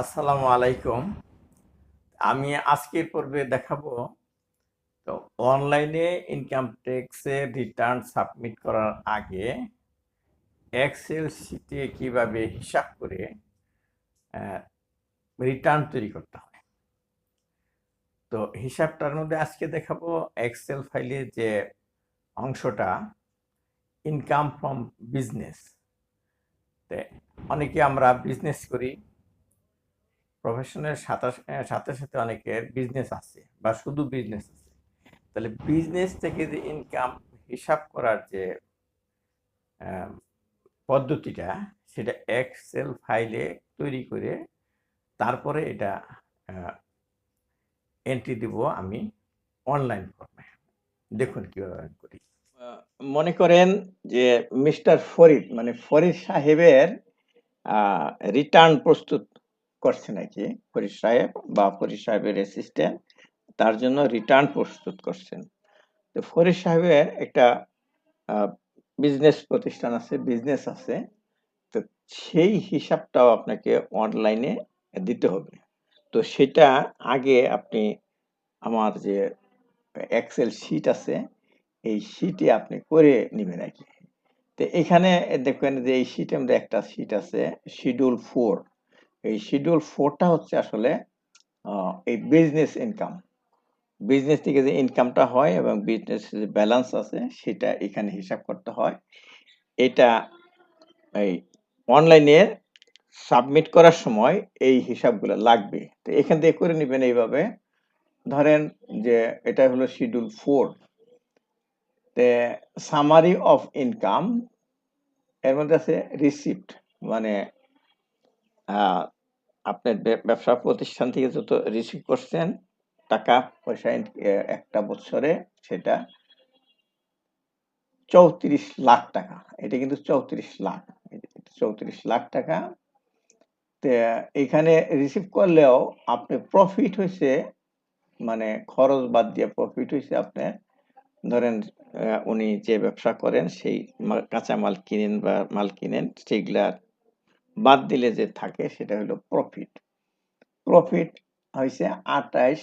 আসসালামু আলাইকুম। আমি আজকের পর্বে দেখাবো, তো অনলাইনে ইনকাম ট্যাক্সে রিটার্ন সাবমিট করার আগে এক্সেল শিটে কীভাবে হিসাব করে রিটার্ন তৈরি করতে হয়। তো হিসাবটার মধ্যে আজকে দেখাবো এক্সেল ফাইলে যে অংশটা ইনকাম ফ্রম বিজনেস অনেকে আমরা বিজনেস করি প্রফেশনের সাথে সাথে অনেকের বিজনেস আছে বা শুধু বিজনেস আছে। তাহলে বিজনেস থেকে যে ইনকাম হিসাব করার যে পদ্ধতিটা, সেটা এক্সেল ফাইলে তৈরি করে তারপরে এটা এন্ট্রি দিব আমি অনলাইন ফর্মে দেখুন কীভাবে করি। মনে করেন যে মিস্টার ফরিদ মানে ফরিদ সাহেবের রিটার্ন প্রস্তুত করছে নাকি? ফরিদ সাহেব বা ফরিদ সাহেবের অ্যাসিস্ট্যান্ট তার জন্য রিটার্ন প্রস্তুত করছেন। তো ফরিদ সাহেবের একটা বিজনেস প্রতিষ্ঠান আছে বিজনেস আছে। তো সেই হিসাবটাও আপনাকে অনলাইনে দিতে হবে। তো সেটা আগে আপনি আমার যে এক্সেল শিট আছে, এই শিটে আপনি করে নেবেন আর কি। তো এখানে দেখবেন যে এই শিটে আমাদের একটা শিট আছে শিডিউল ফোর এই শিডিউল ফোরটা হচ্ছে আসলে এই বিজনেস ইনকাম বিজনেস থেকে যে ইনকামটা হয় এবং বিজনেস যে ব্যালেন্স আছে, সেটা এখানে হিসাব করতে হয়। এটা এই অনলাইনে সাবমিট করার সময় এই হিসাবগুলো লাগবে। তো এখান থেকে করে নেবেন এইভাবে। ধরেন যে এটা হলো শিডিউল ফোর তে সামারি অফ ইনকাম এর মধ্যে আছে রিসিপ্ট মানে আপনার ব্যবসা প্রতিষ্ঠান থেকে যত রিসিভ করছেন, টাকা, পয়সা একটা বছরে সেটা চৌত্রিশ লাখ টাকা। এটা কিন্তু চৌত্রিশ লাখ। চৌত্রিশ লাখ টাকা। এখানে রিসিভ করলেও আপনি প্রফিট হয়েছে মানে খরচ বাদ দিয়ে প্রফিট হয়েছে আপনার ধরেন উনি যে ব্যবসা করেন, সেই কাঁচামাল কিনেন বা মাল কিনেন সেগুলা বাদ দিলে যে থাকে সেটা হলো প্রফিট প্রফিট হয়েছে আঠাইশ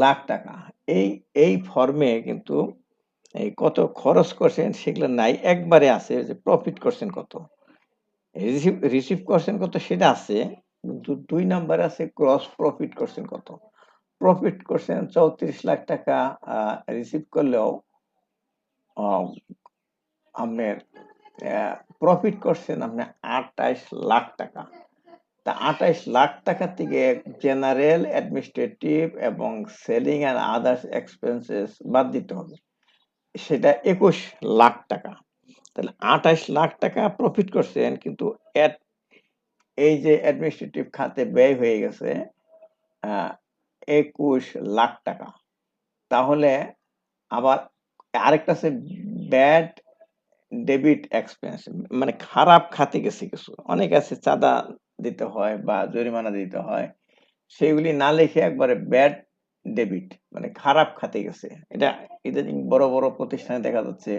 লাখ টাকা। এই এই ফর্মে কিন্তু এই কত খরচ করছেন সেগুলো নাই, একবারে আছে যে প্রফিট করছেন কত। রিসিভ রিসিভ করছেন কত সেটা আছে, কিন্তু দুই নাম্বার আছে ক্রস প্রফিট করছেন কত। প্রফিট করছেন চৌত্রিশ লাখ টাকা রিসিভ করলেও আপনার প্রফিট করছেন আপনি আঠাইশ লাখ টাকা। তা আঠাইশ লাখ টাকা থেকে জেনারেল অ্যাডমিনিস্ট্রেটিভ এবং সেলিং অ্যান্ড আদার্স এক্সপেন্সেস বাদ দিতে হবে। সেটা একুশ লাখ টাকা। তাহলে আঠাইশ লাখ টাকা প্রফিট করছেন কিন্তু এই যে অ্যাডমিনিস্ট্রেটিভ খাতে ব্যয় হয়ে গেছে একুশ লাখ টাকা। তাহলে আবার আরেকটা আছে ব্যাড ডেবিট এক্সপেন্স মানে খারাপ খাতে গেছে কিছু। অনেক আছে চাঁদা দিতে হয় বা জরিমানা দিতে হয় সেগুলি না লিখে একবারে ব্যাড ডেবিট মানে খারাপ খাতে গেছে। এটা ইদানিং বড় বড় প্রতিষ্ঠানে দেখা যাচ্ছে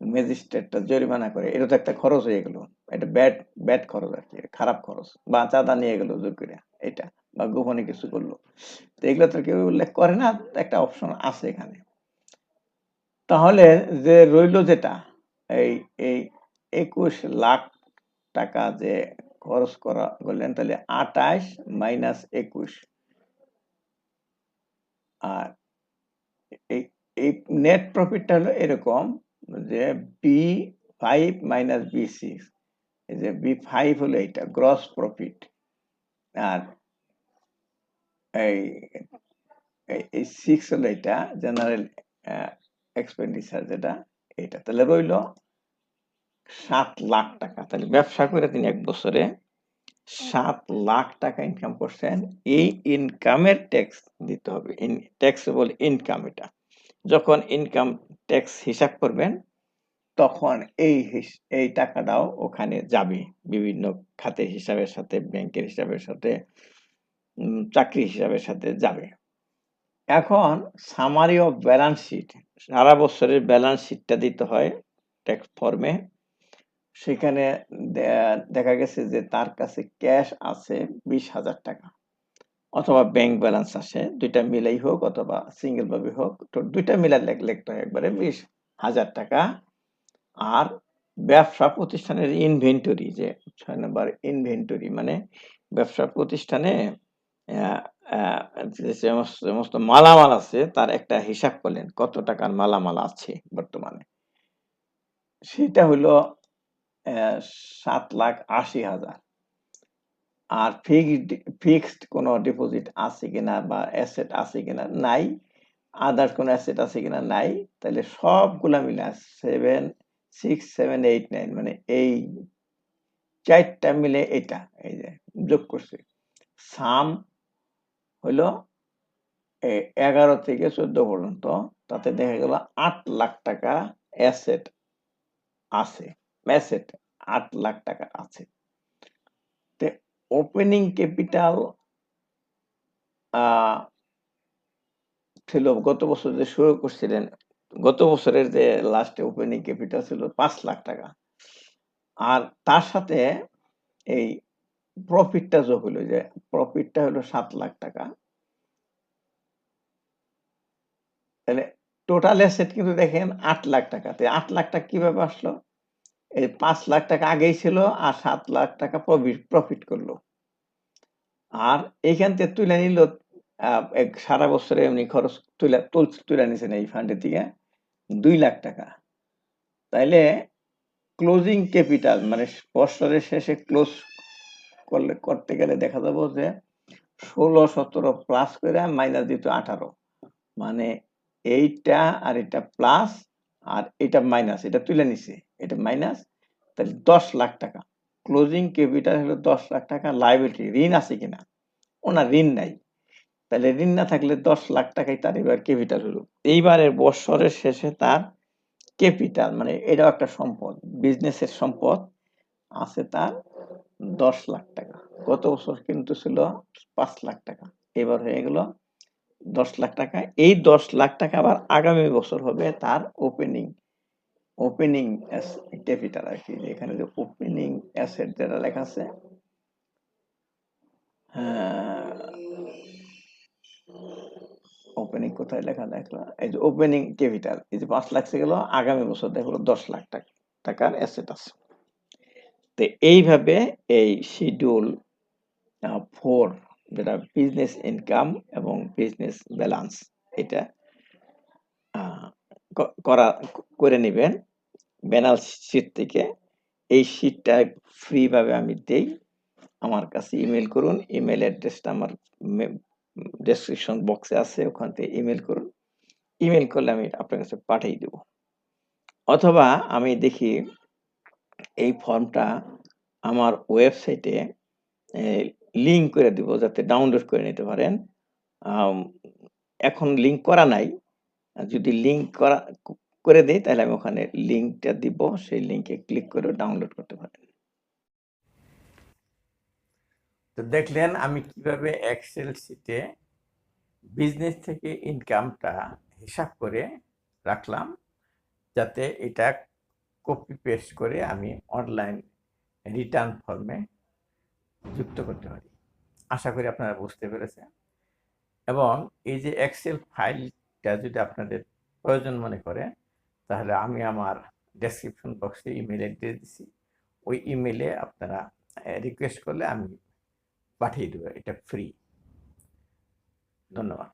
ম্যাজিস্ট্রেটটা জরিমানা করে, এটা তো একটা খরচ হয়ে গেল। এটা ব্যাড ব্যাড খরচ আর কি খারাপ খরচ। বা চাঁদা নিয়ে গেল জোর করে, এটা, বা গোপনে কিছু করল। তো এগুলো তো কেউ উল্লেখ করে না, একটা অপশন আছে এখানে। তাহলে যে রইল যেটা এই এই একুশ লাখ টাকা যে খরচ করা বললেন তাহলে আঠাশ মাইনাস একুশ। আর এই এই নেট প্রফিটটা হলো এরকম যে B five minus B six. এই যে বি ফাইভ হলো এইটা গ্রস প্রফিট আর এই, এই- এই সিক্স হলো এটা জেনারেল এক্সপেন্ডিচার যেটা এটা তাহলে রইল সাত লাখ টাকা। তাহলে ব্যবসা করে তিনি এক বছরে সাত লাখ টাকা ইনকাম করছেন। এই ইনকামের ট্যাক্স দিতে হবে। ট্যাক্সেবল ইনকাম এটা। যখন ইনকাম ট্যাক্স হিসাব করবেন তখন এই এই টাকাটাও ওখানে যাবে। বিভিন্ন খাতের হিসাবের সাথে ব্যাংকের হিসাবের সাথে চাকরি হিসাবের সাথে যাবে। এখন সামারি অফ ব্যালেন্স শিট সারা বছরের ব্যালেন্স শিটটা দিতে হয় ট্যাক্স ফর্মে সেখানে দেখা গেছে যে তার কাছে ক্যাশ আছে বিশ হাজার টাকা। অথবা ব্যাংক ব্যালেন্স আসে, দুইটা মিলাই হোক অথবা সিঙ্গেল ভাবে হোক, তো দুইটা মিলাই লেখ- লিখতে হয় একবারে বিশ হাজার টাকা। আর ব্যবসা প্রতিষ্ঠানের ইনভেন্টরি যে ছয় নম্বর ইনভেন্টরি মানে ব্যবসা প্রতিষ্ঠানে সমস্ত মালামাল আছে, তার একটা হিসাব করলেন কত টাকার মালামাল আছে বর্তমানে। সেটা হলো সাত লাখ আশি হাজার। আর ফিক্সড ফিক্সড কোনো ডিপোজিট আছে কিনা বা অ্যাসেট আছে কিনা নাই। আদার্স কোনো অ্যাসেট আছে কিনা নাই। তাহলে সবগুলা মিলে seven six seven eight nine মানে এই চারটা মিলে এটা, এই যে যোগ করছে। সাম হলো এগারো থেকে চোদ্দ পর্যন্ত, তাতে দেখা গেল আট লাখ টাকা অ্যাসেট আছে। অ্যাসেট আট লাখ টাকা আছে। তে ওপেনিং ক্যাপিটাল ছিল গত বছর যে শুরু করছিলেন, গত বছরের যে লাস্টে ওপেনিং ক্যাপিটাল ছিল পাঁচ লাখ টাকা। আর তার সাথে এই প্রফিটটা যোগ হলো যে প্রফিটটা হলো সাত লাখ টাকা। তাহলে টোটাল অ্যাসেট কিন্তু দেখেন আট লাখ টাকা। আট লাখ টাকা কীভাবে আসলো? এই পাঁচ লাখ টাকা আগেই ছিল আর সাত লাখ টাকা প্রফিট করল। আর এইখান থেকে তুলে নিল সারা বছরে এমনি খরচ তুলে তুলে নিছেন এই ফান্ডের থেকে দুই লাখ টাকা। তাইলে ক্লোজিং ক্যাপিটাল মানে বছরের শেষে ক্লোজ করলে, করতে গেলে দেখা যাব যে ষোলো, সতেরো প্লাস করে মাইনাস দিত আঠারো। মানে এইটা আর এটা প্লাস আর এটা মাইনাস এটা তুলে নিছে। এটা মাইনাস তাহলে দশ লাখ টাকা। ক্লোজিং ক্যাপিটাল হলো দশ লাখ টাকা লাইবিলিটি ঋণ আছে কিনা? ওনার ঋণ নাই। তাহলে ঋণ না থাকলে দশ লাখ টাকাই তার এবার ক্যাপিটাল হলো। এইবারের বছরের শেষে তার ক্যাপিটাল মানে এটাও একটা সম্পদ বিজনেসের সম্পদ আছে তার দশ লাখ টাকা। গত বছর কিন্তু ছিল পাঁচ লাখ টাকা। এবার হয়ে গেল দশ লাখ টাকা। এই দশ লাখ টাকা আবার আগামী বছর হবে তার ওপেনিং ওপেনিং ক্যাপিটাল আর কি এখানে যে ওপেনিং অ্যাসেট যেটা লেখা আছে ওপেনিং কোথায় লেখা দেখল এই যে ওপেনিং ক্যাপিটাল এই যে পাঁচ লাখ গেল, আগামী বছর দেখল দশ লাখ টাকা, টাকার অ্যাসেট আছে। তো এইভাবে এই শিডিউল ফোর যেটা বিজনেস ইনকাম এবং বিজনেস ব্যালেন্স এটা করা, করে নেবেন। ব্যালেন্স শিট থেকে এই শিটটা ফ্রিভাবে আমি দেই, আমার কাছে ইমেল করুন ইমেল অ্যাড্রেসটা আমার ডেসক্রিপশন বক্সে আছে, ওখান থেকে ইমেল করুন। ইমেল করলে আমি আপনার কাছে পাঠিয়ে দেব। অথবা আমি দেখি এই ফর্মটা আমার ওয়েবসাইটে লিঙ্ক করে দিব যাতে ডাউনলোড করে নিতে পারেন। এখন লিঙ্ক করা নাই। যদি লিঙ্ক করা করে দেই, তাহলে আমি ওখানে লিঙ্কটা দিব। সেই লিঙ্কে ক্লিক করে ডাউনলোড করতে পারেন। তো দেখলেন আমি কীভাবে এক্সেল শিটে বিজনেস থেকে ইনকামটা হিসাব করে রাখলাম, যাতে এটা কপি পেস্ট করে আমি অনলাইন রিটার্ন ফর্মে যুক্ত করতে পারি। আশা করি আপনারা বুঝতে পেরেছেন। এবং এই যে এক্সেল ফাইলটা যদি আপনাদের প্রয়োজন মনে করে তাহলে আমি আমার ডেসক্রিপশন বক্সে ইমেল অ্যাড্রেস দিছি। ওই ইমেলে আপনারা রিকোয়েস্ট করলে আমি পাঠিয়ে দেবো, এটা ফ্রি ধন্যবাদ।